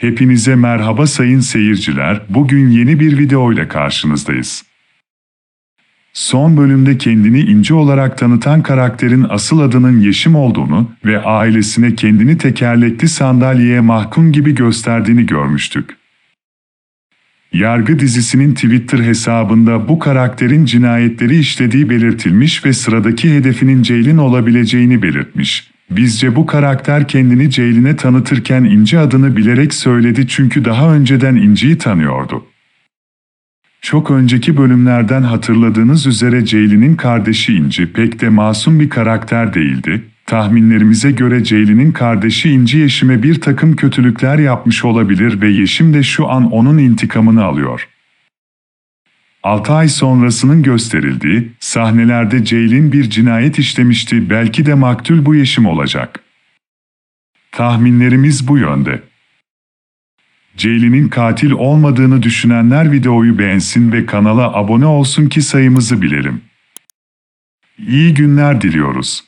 Hepinize merhaba sayın seyirciler. Bugün yeni bir video ile karşınızdayız. Son bölümde kendini ince olarak tanıtan karakterin asıl adının Yeşim olduğunu ve ailesine kendini tekerlekli sandalyeye mahkum gibi gösterdiğini görmüştük. Yargı dizisinin Twitter hesabında bu karakterin cinayetleri işlediği belirtilmiş ve sıradaki hedefinin Ceylin olabileceğini belirtmiş. Bizce bu karakter kendini Ceylin'e tanıtırken İnci adını bilerek söyledi çünkü daha önceden İnci'yi tanıyordu. Çok önceki bölümlerden hatırladığınız üzere Ceylin'in kardeşi İnci pek de masum bir karakter değildi. Tahminlerimize göre Ceylin'in kardeşi İnci Yeşim'e bir takım kötülükler yapmış olabilir ve Yeşim de şu an onun intikamını alıyor. 6 ay sonrasının gösterildiği sahnelerde Ceylin bir cinayet işlemişti belki de maktul bu Yeşim olacak. Tahminlerimiz bu yönde. Ceylin'in katil olmadığını düşünenler videoyu beğensin ve kanala abone olsun ki sayımızı bilelim. İyi günler diliyoruz.